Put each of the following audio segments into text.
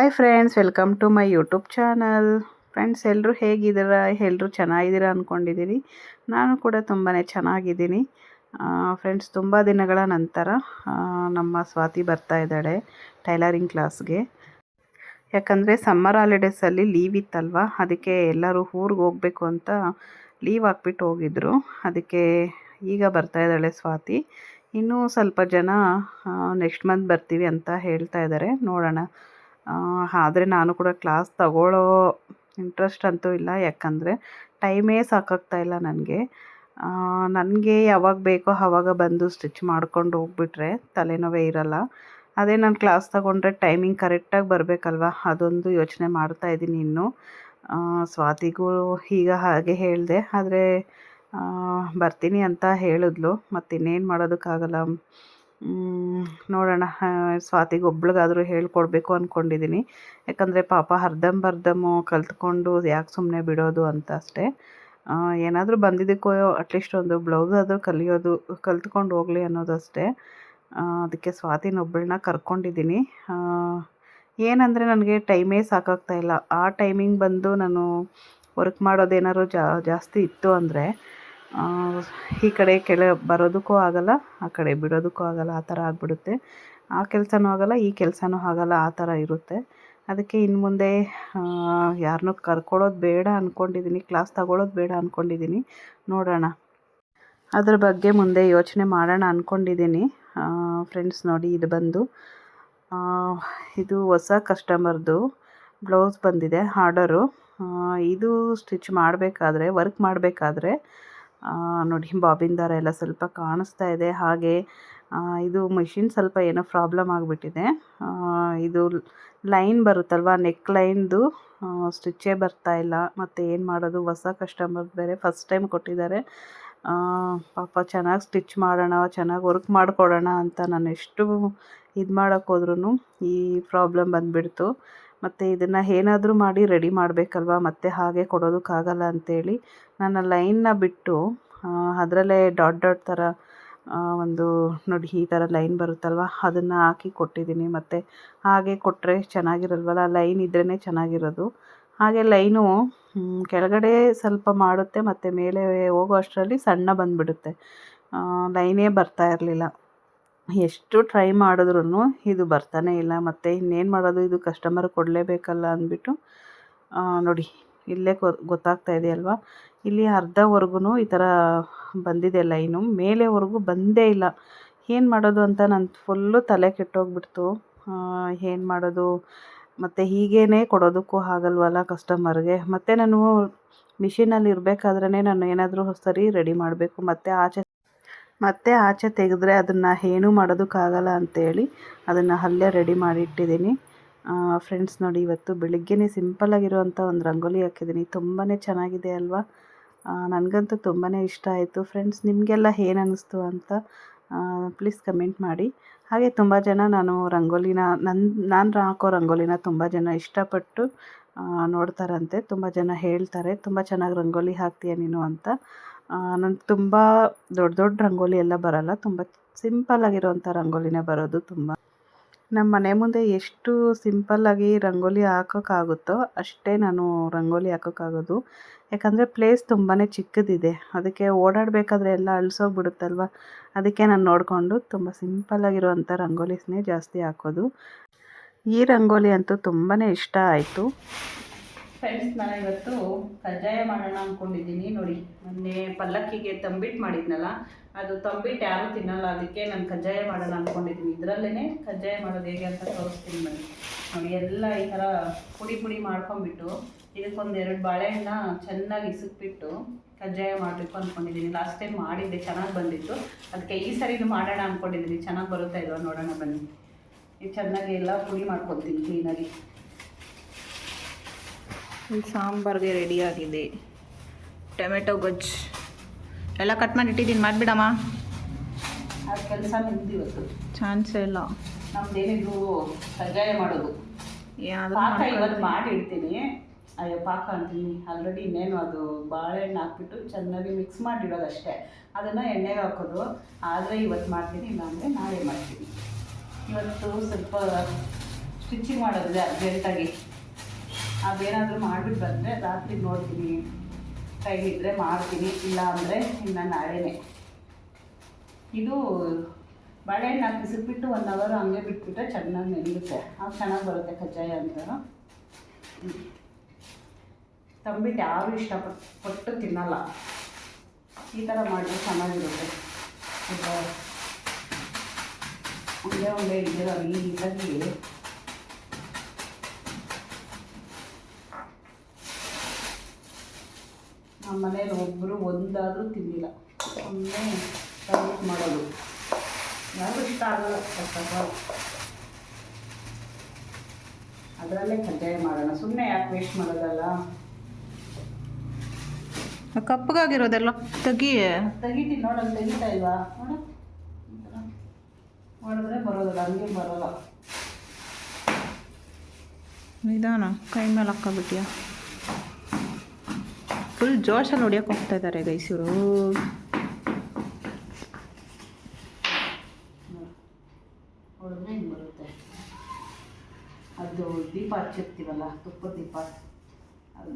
Hi friends welcome to my YouTube channel friends ಎಲ್ಲರೂ ಹೇಗಿದ್ದೀರ? ಎಲ್ಲರೂ ಚೆನ್ನಾಗಿದ್ದೀರ ಅಂದ್ಕೊಂಡಿದ್ದೀನಿ ನಾನು ಕೂಡ ತುಂಬಾ ಚೆನ್ನಾಗಿದ್ದೀನಿ. ಫ್ರೆಂಡ್ಸ್ ತುಂಬ ದಿನಗಳ ನಂತರ ನಮ್ಮ ಸ್ವಾತಿ ಬರ್ತಾ ಇದ್ದಾಳೆ ಟೈಲರಿಂಗ್ ಕ್ಲಾಸ್ಗೆ ಯಾಕಂದರೆ ಸಮ್ಮರ್ ಹಾಲಿಡೇಸಲ್ಲಿ ಲೀವ್ ಇತ್ತಲ್ವ? ಅದಕ್ಕೆ ಎಲ್ಲರೂ ಊರಿಗೆ ಹೋಗಬೇಕು ಅಂತ ಲೀವ್ ಹಾಕ್ಬಿಟ್ಟು ಹೋಗಿದ್ರು. ಅದಕ್ಕೆ ಈಗ ಬರ್ತಾ ಇದ್ದಾಳೆ ಸ್ವಾತಿ. ಇನ್ನೂ ಸ್ವಲ್ಪ ಜನ ನೆಕ್ಸ್ಟ್ ಮಂತ್ ಬರ್ತೀವಿ ಅಂತ ಹೇಳ್ತಾ ಇದ್ದಾರೆ. ನೋಡೋಣ. ಆದರೆ ನಾನು ಕೂಡ ಕ್ಲಾಸ್ ತಗೊಳ್ಳೋ ಇಂಟ್ರೆಸ್ಟ್ ಅಂತೂ ಇಲ್ಲ. ಯಾಕಂದರೆ ಟೈಮೇ ಸಾಕಾಗ್ತಾ ಇಲ್ಲ ನನಗೆ. ನನಗೆ ಯಾವಾಗ ಬೇಕೋ ಆವಾಗ ಬಂದು ಸ್ಟಿಚ್ ಮಾಡ್ಕೊಂಡು ಹೋಗ್ಬಿಟ್ರೆ ತಲೆನೋವೇ ಇರಲ್ಲ. ಅದೇ ನಾನು ಕ್ಲಾಸ್ ತಗೊಂಡ್ರೆ ಟೈಮಿಂಗ್ ಕರೆಕ್ಟಾಗಿ ಬರಬೇಕಲ್ವ? ಅದೊಂದು ಯೋಚನೆ ಮಾಡ್ತಾ ಇದ್ದೀನಿ ಇನ್ನು. ಸ್ವಾತಿಗೂ ಈಗ ಹಾಗೆ ಹೇಳಿದೆ. ಆದರೆ ಬರ್ತೀನಿ ಅಂತ ಹೇಳಿದ್ಲು. ಮತ್ತು ಇನ್ನೇನು ಮಾಡೋದಕ್ಕಾಗಲ್ಲ. ನೋಡೋಣ. ಸ್ವಾತಿಗೆ ಒಬ್ಳಿಗಾದರೂ ಹೇಳ್ಕೊಡ್ಬೇಕು ಅಂದ್ಕೊಂಡಿದ್ದೀನಿ ಯಾಕಂದರೆ ಪಾಪ ಹರ್ದಂಬರ್ಧಮು ಕಲ್ತ್ಕೊಂಡು ಯಾಕೆ ಸುಮ್ಮನೆ ಬಿಡೋದು ಅಂತ ಅಷ್ಟೇ. ಏನಾದರೂ ಬಂದಿದ್ದಕ್ಕೋ ಅಟ್ಲೀಸ್ಟ್ ಒಂದು ಬ್ಲೌಸ್ ಆದರೂ ಕಲಿಯೋದು, ಕಲ್ತ್ಕೊಂಡು ಹೋಗಲಿ ಅನ್ನೋದಷ್ಟೇ ಅದಕ್ಕೆ ಸ್ವಾತಿನ ಒಬ್ಬಳನ್ನ ಕರ್ಕೊಂಡಿದ್ದೀನಿ ಏನಂದರೆ ನನಗೆ ಟೈಮೇ ಸಾಕಾಗ್ತಾ ಇಲ್ಲ. ಆ ಟೈಮಿಂಗ್ ಬಂದು ನಾನು ವರ್ಕ್ ಮಾಡೋದೇನಾದ್ರು ಜಾಸ್ತಿ ಇತ್ತು ಅಂದರೆ ಈ ಕಡೆ ಕೆಳ ಬರೋದಕ್ಕೂ ಆಗಲ್ಲ, ಆ ಕಡೆ ಬಿಡೋದಕ್ಕೂ ಆಗಲ್ಲ, ಆ ಥರ ಆಗಿಬಿಡುತ್ತೆ. ಆ ಕೆಲಸನೂ ಆಗಲ್ಲ, ಈ ಕೆಲಸನೂ ಆಗಲ್ಲ, ಆ ಥರ ಇರುತ್ತೆ. ಅದಕ್ಕೆ ಇನ್ನು ಮುಂದೆ ಯಾರನ್ನೂ ಕರ್ಕೊಳ್ಳೋದು ಬೇಡ ಅಂದ್ಕೊಂಡಿದ್ದೀನಿ ಕ್ಲಾಸ್ ತಗೊಳ್ಳೋದು ಬೇಡ ಅಂದ್ಕೊಂಡಿದ್ದೀನಿ ನೋಡೋಣ. ಅದ್ರ ಬಗ್ಗೆ ಮುಂದೆ ಯೋಚನೆ ಮಾಡೋಣ ಅಂದ್ಕೊಂಡಿದ್ದೀನಿ ಫ್ರೆಂಡ್ಸ್ ನೋಡಿ ಇದು ಬಂದು. ಇದು ಹೊಸ ಕಸ್ಟಮರ್ದು ಬ್ಲೌಸ್ ಬಂದಿದೆ ಆರ್ಡರು ಇದು ಸ್ಟಿಚ್ ಮಾಡಬೇಕಾದ್ರೆ ವರ್ಕ್ ಮಾಡಬೇಕಾದ್ರೆ ನೋಡಿ ಬಾಬಿನ್ ದಾರ ಎಲ್ಲ ಸ್ವಲ್ಪ ಕಾಣಿಸ್ತಾ ಇದೆ. ಹಾಗೆ ಇದು ಮಿಷಿನ್ ಸ್ವಲ್ಪ ಏನೋ ಪ್ರಾಬ್ಲಮ್ ಆಗಿಬಿಟ್ಟಿದೆ. ಇದು ಲೈನ್ ಬರುತ್ತಲ್ವ? ನೆಕ್ ಲೈನ್ದು ಸ್ಟಿಚ್ಚೇ ಬರ್ತಾ ಇಲ್ಲ. ಮತ್ತು ಏನು ಮಾಡೋದು? ಹೊಸ ಕಸ್ಟಮರ್ ಬೇರೆ ಫಸ್ಟ್ ಟೈಮ್ ಕೊಟ್ಟಿದ್ದಾರೆ. ಪಾಪ ಚೆನ್ನಾಗಿ ಸ್ಟಿಚ್ ಮಾಡೋಣ, ಚೆನ್ನಾಗಿ ವರ್ಕ್ ಮಾಡಿಕೊಡೋಣ ಅಂತ ನಾನು ಎಷ್ಟು ಇದು ಮಾಡೋಕ್ಕೋದ್ರೂ ಈ ಪ್ರಾಬ್ಲಮ್ ಬಂದುಬಿಡ್ತು. ಮತ್ತು ಇದನ್ನು ಏನಾದರೂ ಮಾಡಿ ರೆಡಿ ಮಾಡಬೇಕಲ್ವ? ಮತ್ತೆ ಹಾಗೆ ಕೊಡೋದಕ್ಕಾಗಲ್ಲ ಅಂತೇಳಿ ನಾನು ಲೈನ್ನ ಬಿಟ್ಟು ಅದರಲ್ಲೇ ಡಾಟ್ ಡಾಟ್ ಥರ ಒಂದು ನೋಡಿ ಈ ಥರ ಲೈನ್ ಬರುತ್ತಲ್ವ? ಅದನ್ನು ಹಾಕಿ ಕೊಟ್ಟಿದ್ದೀನಿ. ಮತ್ತು ಹಾಗೆ ಕೊಟ್ಟರೆ ಚೆನ್ನಾಗಿರಲ್ವಲ್ಲ? ಲೈನ್ ಇದ್ರೇ ಚೆನ್ನಾಗಿರೋದು. ಹಾಗೆ ಲೈನು ಕೆಳಗಡೆ ಸ್ವಲ್ಪ ಮಾಡುತ್ತೆ, ಮತ್ತು ಮೇಲೆ ಹೋಗೋ ಅಷ್ಟರಲ್ಲಿ ಸಣ್ಣ ಬಂದುಬಿಡುತ್ತೆ. ಲೈನೇ ಬರ್ತಾ ಇರಲಿಲ್ಲ. ಎಷ್ಟು ಟ್ರೈ ಮಾಡಿದ್ರೂ ಇದು ಬರ್ತಾನೆ ಇಲ್ಲ, ಮತ್ತು ಇನ್ನೇನು ಮಾಡೋದು? ಇದು ಕಸ್ಟಮರ್ ಕೊಡಲೇಬೇಕಲ್ಲ ಅಂದ್ಬಿಟ್ಟು ನೋಡಿ, ಇಲ್ಲೇ ಗೊತ್ತಾಗ್ತಾ ಇದೆ ಅಲ್ವಾ? ಇಲ್ಲಿ ಅರ್ಧವರೆಗೂ ಈ ಥರ ಬಂದಿದೆ ಲೈನು ಮೇಲೆವರೆಗೂ ಬಂದೇ ಇಲ್ಲ. ಏನು ಮಾಡೋದು ಅಂತ ನನ್ನ ಫುಲ್ಲು ತಲೆ ಕೆಟ್ಟೋಗ್ಬಿಡ್ತು. ಏನು ಮಾಡೋದು? ಮತ್ತು ಹೀಗೇ ಕೊಡೋದಕ್ಕೂ ಆಗಲ್ವಲ್ಲ ಕಸ್ಟಮರ್ಗೆ ಮತ್ತು ನಾನು ಮಿಷಿನಲ್ಲಿ ಇರಬೇಕಾದ್ರೆ ನಾನು ಏನಾದರೂ ಸರಿ ರೆಡಿ ಮಾಡಬೇಕು. ಮತ್ತು ಆಚೆ ಮತ್ತೆ ಆಚೆ ತೆಗೆದ್ರೆ ಅದನ್ನು ಏನೂ ಮಾಡೋದಕ್ಕಾಗಲ್ಲ ಅಂತೇಳಿ ಅದನ್ನು ಅಲ್ಲೇ ರೆಡಿ ಮಾಡಿಟ್ಟಿದ್ದೀನಿ ಫ್ರೆಂಡ್ಸ್ ನೋಡಿ ಇವತ್ತು ಬೆಳಿಗ್ಗೆನೇ ಸಿಂಪಲ್ಲಾಗಿರುವಂಥ ಒಂದು ರಂಗೋಲಿ ಹಾಕಿದ್ದೀನಿ. ತುಂಬಾ ಚೆನ್ನಾಗಿದೆ ಅಲ್ವಾ? ನನಗಂತೂ ತುಂಬಾ ಇಷ್ಟ ಆಯಿತು. ಫ್ರೆಂಡ್ಸ್ ನಿಮಗೆಲ್ಲ ಏನು ಅನ್ನಿಸ್ತು ಅಂತ ಪ್ಲೀಸ್ ಕಮೆಂಟ್ ಮಾಡಿ. ಹಾಗೆ ತುಂಬ ಜನ ನಾನು ರಂಗೋಲಿನ ನನ್ನ ನಾನು ಹಾಕೋ ರಂಗೋಲಿನ ತುಂಬ ಜನ ಇಷ್ಟಪಟ್ಟು ನೋಡ್ತಾರಂತೆ. ತುಂಬ ಜನ ಹೇಳ್ತಾರೆ. ತುಂಬ ಚೆನ್ನಾಗಿ ರಂಗೋಲಿ ಹಾಕ್ತೀಯ ನೀನು ಅಂತ. ನನಗೆ ತುಂಬ ದೊಡ್ಡ ದೊಡ್ಡ ರಂಗೋಲಿ ಎಲ್ಲ ಬರಲ್ಲ, ತುಂಬ ಸಿಂಪಲ್ಲಾಗಿರೋವಂಥ ರಂಗೋಲಿನೇ ಬರೋದು ತುಂಬ. ನಮ್ಮ ಮನೆ ಮುಂದೆ ಎಷ್ಟು ಸಿಂಪಲ್ಲಾಗಿ ರಂಗೋಲಿ ಹಾಕೋಕ್ಕಾಗುತ್ತೋ ಅಷ್ಟೇ ನಾನು ರಂಗೋಲಿ ಹಾಕೋಕ್ಕಾಗೋದು. ಯಾಕಂದರೆ ಪ್ಲೇಸ್ ತುಂಬಾ ಚಿಕ್ಕದಿದೆ, ಅದಕ್ಕೆ ಓಡಾಡಬೇಕಾದ್ರೆ ಎಲ್ಲ ಅಳಿಸೋಗ್ಬಿಡುತ್ತಲ್ವ? ಅದಕ್ಕೆ ನಾನು ನೋಡಿಕೊಂಡು ತುಂಬ ಸಿಂಪಲ್ಲಾಗಿರುವಂಥ ರಂಗೋಲಿಸ್ನೇ ಜಾಸ್ತಿ ಹಾಕೋದು. ಈ ರಂಗೋಲಿ ಅಂತೂ ತುಂಬಾ ಇಷ್ಟ ಆಯಿತು. ಫ್ರೆಂಡ್ಸ್ ನಾನು ಇವತ್ತು ಕಜ್ಜಾಯ ಮಾಡೋಣ ಅಂದ್ಕೊಂಡಿದ್ದೀನಿ ನೋಡಿ, ಮೊನ್ನೆ ಪಲ್ಲಕ್ಕಿಗೆ ತಂಬಿಟ್ಟು ಮಾಡಿದ್ನಲ್ಲ, ಅದು ತಂಬಿಟ್ಟು ಯಾರೂ ತಿನ್ನಲ್ಲ, ಅದಕ್ಕೆ ನಾನು ಕಜ್ಜಾಯ ಮಾಡೋಣ ಅಂದ್ಕೊಂಡಿದ್ದೀನಿ ಇದರಲ್ಲೇ ಕಜ್ಜಾಯ ಮಾಡೋದು ಹೇಗೆ ಅಂತ ತೋರಿಸ್ತೀನಿ ನಾನು ನೋಡಿ, ಎಲ್ಲ ಈ ಥರ ಪುಡಿ ಪುಡಿ ಮಾಡ್ಕೊಂಬಿಟ್ಟು ಇದಕ್ಕೊಂದು ಎರಡು ಬಾಳೆಹಣ್ಣ ಚೆನ್ನಾಗಿ ಇಸುಕ್ಬಿಟ್ಟು ಕಜ್ಜಾಯ ಮಾಡಬೇಕು ಅಂದ್ಕೊಂಡಿದ್ದೀನಿ ಲಾಸ್ಟ್ ಟೈಮ್ ಮಾಡಿದ್ದೆ, ಚೆನ್ನಾಗಿ ಬಂದಿತ್ತು. ಅದಕ್ಕೆ ಈ ಸರಿನೂ ಮಾಡೋಣ ಅಂದ್ಕೊಂಡಿದ್ದೀನಿ ಚೆನ್ನಾಗಿ ಬರುತ್ತಾ ಇಲ್ವಾ ನೋಡೋಣ ಬನ್ನಿ. ಇದು ಚೆನ್ನಾಗಿ ಎಲ್ಲ ಪುಡಿ ಮಾಡ್ಕೊತೀನಿ, ಕ್ಲೀನಾಗಿ. ಇಲ್ಲಿ ಸಾಂಬಾರ್ಗೆ ರೆಡಿ ಆಗಿದೆ. ಟೊಮೆಟೊ ಗೊಜ್ಜು. ಎಲ್ಲ ಕಟ್ ಮಾಡಿ ಇಟ್ಟಿದ್ದೀನಿ ಮಾಡಿಬಿಡಮ್ಮ. ಕೆಲಸ ನಿಂತಿವತ್ತು ಚಾನ್ಸೇ ಇಲ್ಲ. ನಮ್ದೇನಿದ್ರು ಸಜ್ಜಾಯ ಮಾಡೋದು. ಪಾಕ ಇವತ್ತು ಮಾಡಿ ಇಡ್ತೀನಿ ಅಯ್ಯೋ ಪಾಕ ಅಂತೀನಿ. ಆಲ್ರೆಡಿ ಇನ್ನೇನು ಅದು ಬಾಳೆಹಣ್ಣು ಹಾಕ್ಬಿಟ್ಟು ಚೆನ್ನಾಗಿ ಮಿಕ್ಸ್ ಮಾಡಿಡೋದು ಅಷ್ಟೇ. ಅದನ್ನು ಎಣ್ಣೆಗೆ ಹಾಕೋದು. ಆದರೆ ಇವತ್ತು ಮಾಡ್ತೀನಿ ಇಲ್ಲಾಂದರೆ ನಾಳೆ ಮಾಡ್ತೀನಿ. ಇವತ್ತು ಸ್ವಲ್ಪ ಸ್ಟಿಚಿಂಗ್ ಮಾಡೋದಿದೆ ಅರ್ಜೆಂಟಾಗಿ. ಅದೇನಾದರೂ ಮಾಡಿಬಿಟ್ಟು ಬಂದರೆ ರಾತ್ರಿ ನೋಡ್ತೀನಿ. ಕೈಲಿದ್ರೆ ಮಾಡ್ತೀನಿ, ಇಲ್ಲ ಅಂದರೆ ಇನ್ನು ನಾಳೆನೇ. ಇದು ಬಾಳೆಹಣ್ಣು ಹಾಕಿ ಬಿಸಿಬಿಟ್ಟು ಒನ್ ಅವರ್ ಹಂಗೆ ಬಿಟ್ಬಿಟ್ರೆ ಚೆನ್ನಾಗಿ ನೆನೆಯುತ್ತೆ. ಆಗ ಚೆನ್ನಾಗಿ ಬರುತ್ತೆ ಕಜ್ಜಾಯ ಅಂತ. ತಂಬಿಟ್ಟು ಯಾರು ಇಷ್ಟಪಟ್ಟು ಪಟ್ಟು ತಿನ್ನಲ್ಲ. ಈ ಥರ ಮಾಡಿದ್ರೆ ಚೆನ್ನಾಗಿರುತ್ತೆ. ಒಂದೇ ಒಂದೇ ಒಂದೇ ಈ ನಮ್ಮ ಮನೇಲಿ ಒಬ್ಬರು ಒಂದಾದರೂ ತಿಂದಿಲ್ಲ. ಸುಮ್ಮನೆ ತಂಬಿಟ್ಟು ಮಾಡೋದು. ಯಾರು ಇಷ್ಟ ಆಗಲ್ಲ ಕಷ್ಟ ಅದರಲ್ಲೇ ಕಜ್ಜಾಯ ಮಾಡೋಣ. ಸುಮ್ಮನೆ ಯಾಕೆ ವೇಸ್ಟ್ ಮಾಡೋದಲ್ಲ? ಕಪ್ಪಗಾಗಿರೋದೆಲ್ಲ ತೆಗಿ ತೆಗಿತೀನಿ ನೋಡಲ್ಲಿ ತೆಗಿತಾ ಇಲ್ವಾ? ನೋಡು. ಮಾಡಿದ್ರೆ ಬರೋದಿಲ್ಲ ಹಂಗೆ ಬರೋಲ್ಲ. ನಿಧಾನ ಕೈ ಮೇಲೆ ಹಾಕ್ಕೊಬಿಟ್ಯಾ? ಫುಲ್ ಜೋಶಲ್ಲಿ ಹೊಡಿಯೋಕೆ ಹೋಗ್ತಾ ಇದ್ದಾರೆ ಗೈಸೂರು ಬರುತ್ತೆ? ಅದು ದೀಪ ಹಚ್ಚಿರ್ತೀವಲ್ಲ, ತುಪ್ಪ ದೀಪ, ಅದು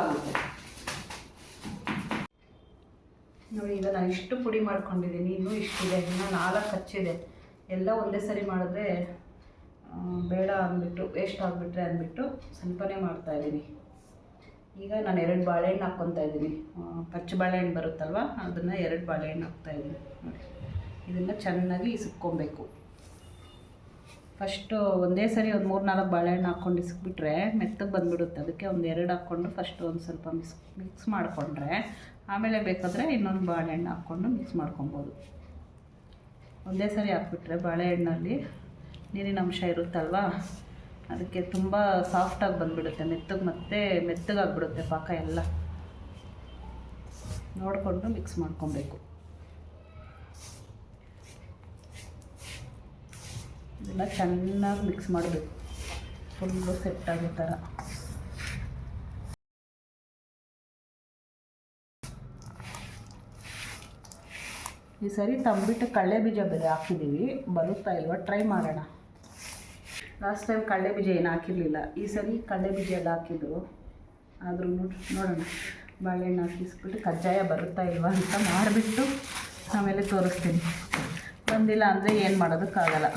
ಆಗುತ್ತೆ. ನೋಡಿ ಈಗ ನಾನು ಇಷ್ಟು ಪುಡಿ ಮಾಡ್ಕೊಂಡಿದ್ದೀನಿ, ಇನ್ನೂ ಇಷ್ಟಿದೆ, ಇನ್ನೂ ನಾಲ್ಕು ಹಚ್ಚಿದೆ. ಎಲ್ಲ ಒಂದೇ ಸರಿ ಮಾಡಿದ್ರೆ ಬೇಡ ಅಂದ್ಬಿಟ್ಟು ವೇಸ್ಟ್ ಆಗಿಬಿಟ್ರೆ ಅಂದ್ಬಿಟ್ಟು, ಸ್ವಲ್ಪನೇ ಮಾಡ್ತಾಯಿದ್ದೀನಿ ಈಗ ನಾನು ಎರಡು ಬಾಳೆಹಣ್ಣು ಹಾಕ್ಕೊತಾ ಇದ್ದೀನಿ. ಪಚ್ಚೆ ಬಾಳೆಹಣ್ಣು ಬರುತ್ತಲ್ವ? ಅದನ್ನು ಎರಡು ಬಾಳೆಹಣ್ಣು ಹಾಕ್ತಾಯಿದ್ದೀನಿ ನೋಡಿ. ಇದನ್ನು ಚೆನ್ನಾಗಿ ಇಸುಕ್ಕೊಬೇಕು ಫಸ್ಟು ಒಂದೇ ಸರಿ ಒಂದು ಮೂರು ನಾಲ್ಕು ಬಾಳೆಹಣ್ಣು ಹಾಕ್ಕೊಂಡು ಇಸ್ಕ್ಬಿಟ್ರೆ ಮೆತ್ತಗೆ ಬಂದುಬಿಡುತ್ತೆ. ಅದಕ್ಕೆ ಒಂದು ಎರಡು ಹಾಕ್ಕೊಂಡು ಫಸ್ಟ್ ಒಂದು ಸ್ವಲ್ಪ ಮಿಕ್ಸ್ ಮಿಕ್ಸ್ ಮಾಡಿಕೊಂಡ್ರೆ ಆಮೇಲೆ ಬೇಕಾದರೆ ಇನ್ನೊಂದು ಬಾಳೆಹಣ್ಣು ಹಾಕ್ಕೊಂಡು ಮಿಕ್ಸ್ ಮಾಡ್ಕೊಬೋದು. ಒಂದೇ ಸರಿ ಹಾಕ್ಬಿಟ್ರೆ ಬಾಳೆಹಣ್ಣಲ್ಲಿ ನೀರಿನ ಅಂಶ ಇರುತ್ತಲ್ವ? ಅದಕ್ಕೆ ತುಂಬ ಸಾಫ್ಟಾಗಿ ಬಂದುಬಿಡುತ್ತೆ, ಮೆತ್ತಗೆ ಮತ್ತೆ ಮೆತ್ತಗಾಗ್ಬಿಡುತ್ತೆ ಪಾಕ ಎಲ್ಲ. ನೋಡಿಕೊಂಡು ಮಿಕ್ಸ್ ಮಾಡ್ಕೊಬೇಕು. ಇದೆಲ್ಲ ಚೆನ್ನಾಗಿ ಮಿಕ್ಸ್ ಮಾಡಬೇಕು. ಫುಲ್ಲು ಸೆಟ್ ಆಗೋ ಥರ ಈ ಸರಿ ತಂಬಿಟ್ಟು ಕಡಲೆ ಬೀಜ ಬೇರೆ ಹಾಕಿದ್ದೀವಿ. ಬರುತ್ತಾ ಇಲ್ವಾ? ಟ್ರೈ ಮಾಡೋಣ. ಲಾಸ್ಟ್ ಟೈಮ್ ಕಡಲೆ ಬೀಜ ಏನು ಹಾಕಿರಲಿಲ್ಲ. ಈ ಸರಿ ಕಡಲೆ ಬೀಜ ಎಲ್ಲ ಹಾಕಿದ್ರು. ಆದರೂ ನೋಡೋಣ. ಬಾಳೆಹಣ್ಣು ಹಾಕಿಸ್ಬಿಟ್ಟು ಕಜ್ಜಾಯ ಬರುತ್ತಾ ಇಲ್ವಾ ಅಂತ ಮಾಡಿಬಿಟ್ಟು ಆಮೇಲೆ ತೋರಿಸ್ತೀನಿ. ಬಂದಿಲ್ಲ ಅಂದರೆ ಏನು ಮಾಡೋದಕ್ಕಾಗಲ್ಲ.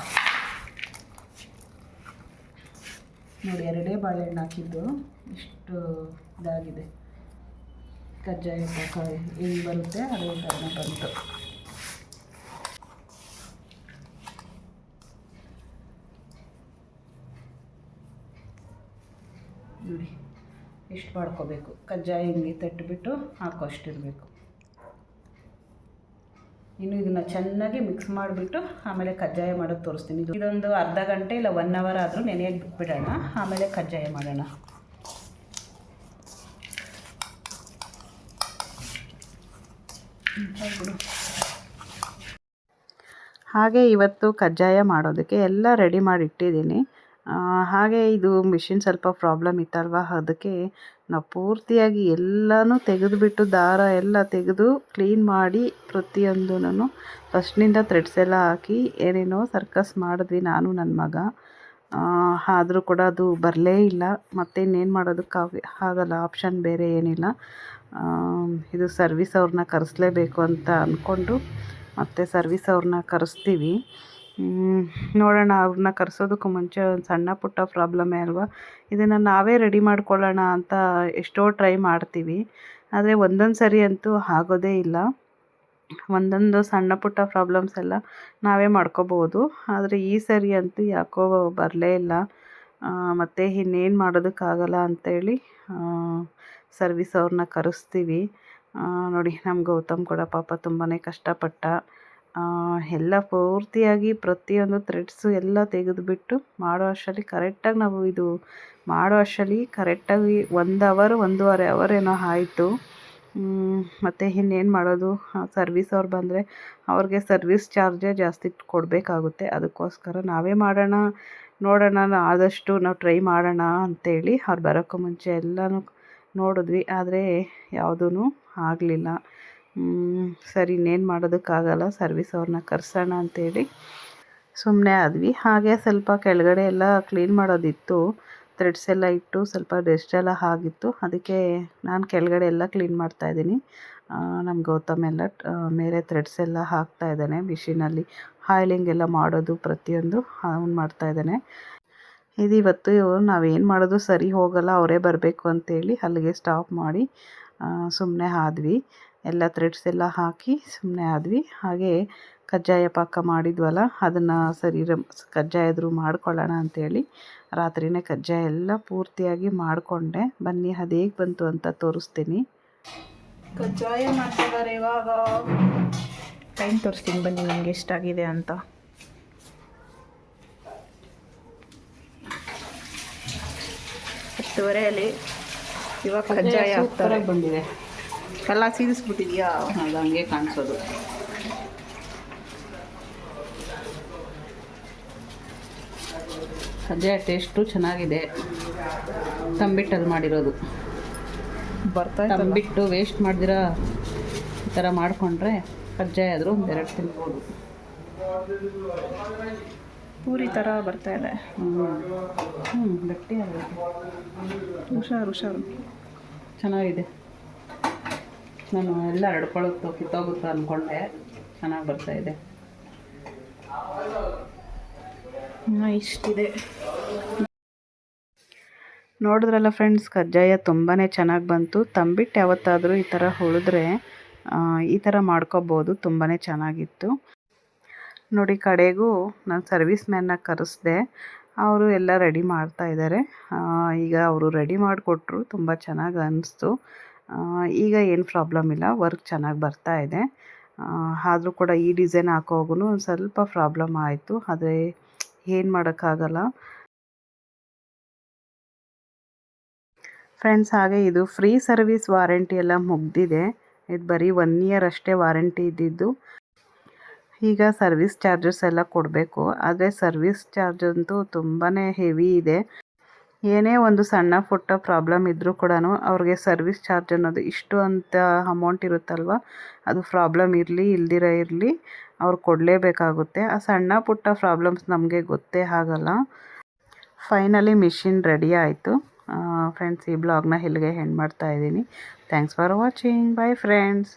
ನೋಡಿ, ಎರಡೇ ಬಾಳೆಹಣ್ಣು ಹಾಕಿದ್ದು. ಇಷ್ಟು ಇದಾಗಿದೆ. ಕಜ್ಜಾಯ ಹೆಂಗೆ ಬರುತ್ತೆ ಅದೇ ಥರನೇ ಬಂತು. ನೋಡಿ, ಇಷ್ಟು ಮಾಡ್ಕೋಬೇಕು. ಕಜ್ಜಾಯ ಹಿಂಗೆ ತಟ್ಟಿಬಿಟ್ಟು ಹಾಕೋಷ್ಟಿರಬೇಕು ಇನ್ನು ಇದನ್ನು ಚೆನ್ನಾಗಿ ಮಿಕ್ಸ್ ಮಾಡಿಬಿಟ್ಟು ಆಮೇಲೆ ಕಜ್ಜಾಯ ಮಾಡೋದು ತೋರಿಸ್ತೀನಿ. ಇದು ಇದೊಂದು ಅರ್ಧ ಗಂಟೆ ಇಲ್ಲ ಒನ್ ಅವರ್ ಆದರೂ ನೆನೆಯಕ್ಕೆ ಬಿಟ್ಬಿಡೋಣ. ಆಮೇಲೆ ಕಜ್ಜಾಯ ಮಾಡೋಣ. ಹಾಗೆ ಇವತ್ತು ಕಜ್ಜಾಯ ಮಾಡೋದಕ್ಕೆ ಎಲ್ಲ ರೆಡಿ ಮಾಡಿ ಇಟ್ಟಿದ್ದೀನಿ. ಹಾಗೆ ಇದು ಮಿಷಿನ್ ಸ್ವಲ್ಪ ಪ್ರಾಬ್ಲಮ್ ಇತ್ತಲ್ವ? ಅದಕ್ಕೆ ನಾವು ಪೂರ್ತಿಯಾಗಿ ಎಲ್ಲನೂ ತೆಗೆದುಬಿಟ್ಟು ದಾರ ಎಲ್ಲ ತೆಗೆದು ಕ್ಲೀನ್ ಮಾಡಿ ಪ್ರತಿಯೊಂದೂ ಫಸ್ಟ್ನಿಂದ ಥ್ರೆಡ್ಸ್ ಎಲ್ಲ ಹಾಕಿ ಏನೇನೋ ಸರ್ಕಸ್ ಮಾಡಿದ್ವಿ ನಾನು ನನ್ನ ಮಗ. ಆದರೂ ಕೂಡ ಅದು ಬರಲೇ ಇಲ್ಲ. ಮತ್ತೆ ಇನ್ನೇನು ಮಾಡೋದಕ್ಕೆ ಆಗಲ್ಲ ಆಪ್ಷನ್ ಬೇರೆ ಏನಿಲ್ಲ. ಇದು ಸರ್ವಿಸ್ ಅವ್ರನ್ನ ಕರೆಸ್ಲೇಬೇಕು ಅಂತ ಅಂದ್ಕೊಂಡು ಮತ್ತೆ ಸರ್ವಿಸ್ ಅವ್ರನ್ನ ಕರೆಸ್ತೀವಿ. ನೋಡೋಣ, ಅವ್ರನ್ನ ಕರೆಸೋದಕ್ಕೂ ಮುಂಚೆ ಒಂದು ಸಣ್ಣ ಪುಟ್ಟ ಪ್ರಾಬ್ಲಮ್ಮೇ ಅಲ್ವಾ? ಇದನ್ನು ನಾವೇ ರೆಡಿ ಮಾಡ್ಕೊಳ್ಳೋಣ ಅಂತ ಎಷ್ಟೋ ಟ್ರೈ ಮಾಡ್ತೀವಿ. ಆದರೆ ಒಂದೊಂದು ಸರಿ ಅಂತೂ ಆಗೋದೇ ಇಲ್ಲ. ಒಂದೊಂದು ಸಣ್ಣ ಪುಟ್ಟ ಪ್ರಾಬ್ಲಮ್ಸ್ ಎಲ್ಲ ನಾವೇ ಮಾಡ್ಕೋಬೋದು. ಆದರೆ ಈ ಸರಿ ಅಂತೂ ಯಾಕೋ ಬರಲೇ ಇಲ್ಲ. ಮತ್ತು ಇನ್ನೇನು ಮಾಡೋದಕ್ಕಾಗಲ್ಲ ಅಂತೇಳಿ ಸರ್ವಿಸ್ ಅವ್ರನ್ನ ಕರೆಸ್ತೀವಿ. ನೋಡಿ ನಮ್ಮ ಗೌತಮ್ ಕೂಡ ಪಾಪ ತುಂಬಾ ಕಷ್ಟಪಟ್ಟ. ಎಲ್ಲ ಪೂರ್ತಿಯಾಗಿ ಪ್ರತಿಯೊಂದು ಥ್ರೆಡ್ಸು ಎಲ್ಲ ತೆಗೆದುಬಿಟ್ಟು ಮಾಡೋ ಅಷ್ಟರಲ್ಲಿ ಕರೆಕ್ಟಾಗಿ ನಾವು ಇದು ಮಾಡೋ ಅಷ್ಟರಲ್ಲಿ ಕರೆಕ್ಟಾಗಿ ಒಂದು ಅವರ್ ಒಂದೂವರೆ ಅವರ್ ಏನೋ ಆಯಿತು. ಮತ್ತು ಇನ್ನೇನು ಮಾಡೋದು? ಸರ್ವಿಸ್ ಅವ್ರು ಬಂದರೆ ಅವ್ರಿಗೆ ಸರ್ವಿಸ್ ಚಾರ್ಜೇ ಜಾಸ್ತಿ ಕೊಡಬೇಕಾಗುತ್ತೆ. ಅದಕ್ಕೋಸ್ಕರ ನಾವೇ ಮಾಡೋಣ, ನೋಡೋಣ, ಆದಷ್ಟು ನಾವು ಟ್ರೈ ಮಾಡೋಣ ಅಂತೇಳಿ ಅವ್ರು ಬರೋಕ್ಕೂ ಮುಂಚೆ ಎಲ್ಲನೂ ನೋಡಿದ್ವಿ. ಆದರೆ ಯಾವುದೂ ಆಗಲಿಲ್ಲ. ಸರಿ, ಇನ್ನೇನು ಮಾಡೋದಕ್ಕಾಗಲ್ಲ ಸರ್ವಿಸ್ ಅವ್ರನ್ನ ಕರೆಸೋಣ ಅಂತೇಳಿ. ಸುಮ್ಮನೆ ಆದ್ವಿ. ಹಾಗೆ ಸ್ವಲ್ಪ ಕೆಳಗಡೆ ಎಲ್ಲ ಕ್ಲೀನ್ ಮಾಡೋದಿತ್ತು. ಥ್ರೆಡ್ಸ್ ಎಲ್ಲ ಇಟ್ಟು ಸ್ವಲ್ಪ ರೆಸ್ಟ್ ಎಲ್ಲ ಆಗಿತ್ತು. ಅದಕ್ಕೆ ನಾನು ಕೆಳಗಡೆ ಎಲ್ಲ ಕ್ಲೀನ್ ಮಾಡ್ತಾಯಿದ್ದೀನಿ ನಮ್ಮ ಗೌತಮ್ ಎಲ್ಲ ಮೇಲೆ ಥ್ರೆಡ್ಸ್ ಎಲ್ಲ ಹಾಕ್ತಾ ಇದ್ದಾನೆ. ಮಿಷಿನಲ್ಲಿ ಹಾಯ್ಲಿಂಗ್ ಎಲ್ಲ ಮಾಡೋದು ಪ್ರತಿಯೊಂದು ಅವ್ನು ಮಾಡ್ತಾ ಇದ್ದಾನೆ. ಇದು ಇವತ್ತು ನಾವೇನು ಮಾಡೋದು ಸರಿ ಹೋಗಲ್ಲ, ಅವರೇ ಬರಬೇಕು ಅಂತೇಳಿ ಅಲ್ಲಿಗೆ ಸ್ಟಾಪ್ ಮಾಡಿ ಸುಮ್ಮನೆ ಆದ್ವಿ. ಎಲ್ಲ ಥ್ರೆಡ್ಸ್ ಎಲ್ಲ ಹಾಕಿ ಸುಮ್ಮನೆ ಆದ್ವಿ. ಹಾಗೆ ಕಜ್ಜಾಯ ಪಾಕ ಮಾಡಿದ್ವಲ್ಲ, ಅದನ್ನು ಸರಿ ಕಜ್ಜಾಯದ್ರು ಮಾಡ್ಕೊಳ್ಳೋಣ ಅಂಥೇಳಿ ರಾತ್ರಿನೇ ಕಜ್ಜಾಯ ಎಲ್ಲ ಪೂರ್ತಿಯಾಗಿ ಮಾಡಿಕೊಂಡೆ. ಬನ್ನಿ, ಅದು ಹೇಗೆ ಬಂತು ಅಂತ ತೋರಿಸ್ತೀನಿ. ಕಜ್ಜಾಯ ಮಾಡ್ತಿದ್ದಾರೆ ಇವಾಗ. ಟೈಮ್ ತೋರಿಸ್ತೀನಿ ಬನ್ನಿ ನನಗೆ ಎಷ್ಟಾಗಿದೆ ಅಂತ. ಹತ್ತುವರೆಯಲ್ಲಿ ಇವಾಗ ಕಜ್ಜಾಯ ಆಗ್ತಾರೆ. ಬಂದಿದೆ. ಎಲ್ಲ ಸೀರಿಸ್ಬಿಟ್ಟಿದ್ಯಾ? ಅದು ಹಂಗೆ ಕಾಣಿಸೋದು. ಸದ್ಯ ಟೇಸ್ಟು ಚೆನ್ನಾಗಿದೆ. ತಂಬಿಟ್ಟಲ್ಲಿ ಮಾಡಿರೋದು. ಬರ್ತಾ ತಂಬಿಟ್ಟು ವೇಸ್ಟ್ ಮಾಡಿದಿರಾ ಈ ಥರ ಮಾಡಿಕೊಂಡ್ರೆ ಕಜ್ಜಾಯ ಆದರೂ ಎರಡು ತಿನ್ಬೋದು. ಪೂರಿ ಥರ ಬರ್ತಾ ಇದೆ. ಹ್ಞೂ ಹ್ಞೂ ಗಟ್ಟಿ ಆಗುತ್ತೆ ಹುಷಾರು ಹುಷಾರು. ಚೆನ್ನಾಗಿದೆ. ನಾನು ಎಲ್ಲ ಹರಡ್ಕೊಳ್ಳುತ್ತೋ ಕಿತ್ತೋಗುತ್ತೋ ಅಂದ್ಕೊಂಡೆ ಚೆನ್ನಾಗಿ ಬರ್ತಾ ಇದೆ. ಇಷ್ಟಿದೆ. ನೋಡಿದ್ರಲ್ಲ ಫ್ರೆಂಡ್ಸ್ ಕಜ್ಜಾಯ ತುಂಬಾ ಚೆನ್ನಾಗಿ ಬಂತು. ತಂಬಿಟ್ಟು ಯಾವತ್ತಾದರೂ ಈ ಥರ ಉಳಿದ್ರೆ ಈ ಥರ ಮಾಡ್ಕೋಬೋದು. ತುಂಬಾ ಚೆನ್ನಾಗಿತ್ತು. ನೋಡಿ, ಕಡೆಗೂ ನಾನು ಸರ್ವಿಸ್ ಮ್ಯಾನ್ನ ಕರೆಸ್ದೆ. ಅವರು ಎಲ್ಲ ರೆಡಿ ಮಾಡ್ತಾ ಇದ್ದಾರೆ ಈಗ ಅವರು ರೆಡಿ ಮಾಡಿಕೊಟ್ರು. ತುಂಬ ಚೆನ್ನಾಗಿ ಅನ್ನಿಸ್ತು ಈಗ ಏನು ಪ್ರಾಬ್ಲಮ್ ಇಲ್ಲ ವರ್ಕ್ ಚೆನ್ನಾಗಿ ಬರ್ತಾ ಇದೆ. ಆದರೂ ಕೂಡ ಈ ಡಿಸೈನ್ ಹಾಕೋವಾಗೂ ಸ್ವಲ್ಪ ಪ್ರಾಬ್ಲಮ್ ಆಯಿತು, ಆದರೆ ಏನು ಮಾಡೋಕ್ಕಾಗಲ್ಲ. ಫ್ರೆಂಡ್ಸ್ ಹಾಗೆ ಇದು ಫ್ರೀ ಸರ್ವಿಸ್ ವಾರಂಟಿ ಎಲ್ಲ ಮುಗ್ದಿದೆ. ಇದು ಬರೀ ಒನ್ ಇಯರ್ ಅಷ್ಟೇ ವಾರಂಟಿ ಇದ್ದಿದ್ದು. ಈಗ ಸರ್ವಿಸ್ ಚಾರ್ಜಸ್ ಎಲ್ಲ ಕೊಡಬೇಕು, ಆದರೆ ಸರ್ವಿಸ್ ಚಾರ್ಜ್ ಅಂತೂ ತುಂಬಾ ಹೆವಿ ಇದೆ. ಏನೇ ಒಂದು ಸಣ್ಣ ಪುಟ್ಟ ಪ್ರಾಬ್ಲಮ್ ಇದ್ದರೂ ಕೂಡ ಅವ್ರಿಗೆ ಸರ್ವಿಸ್ ಚಾರ್ಜ್ ಅನ್ನೋದು ಇಷ್ಟು ಅಂತ ಅಮೌಂಟ್ ಇರುತ್ತಲ್ವ? ಅದು ಪ್ರಾಬ್ಲಮ್ ಇರಲಿ, ಇಲ್ದಿರ ಇರಲಿ, ಅವ್ರು ಕೊಡಲೇಬೇಕಾಗುತ್ತೆ. ಆ ಸಣ್ಣ ಪುಟ್ಟ ಪ್ರಾಬ್ಲಮ್ಸ್ ನಮಗೆ ಗೊತ್ತೇ ಆಗಲ್ಲ. ಫೈನಲಿ ಮಿಷಿನ್ ರೆಡಿ ಆಯಿತು. ಫ್ರೆಂಡ್ಸ್ ಈ ಬ್ಲಾಗ್ನ ಇಲ್ಲಿಗೆ ಹೆಂಡ್ ಮಾಡ್ತಾ ಇದ್ದೀನಿ. Thanks for watching bye friends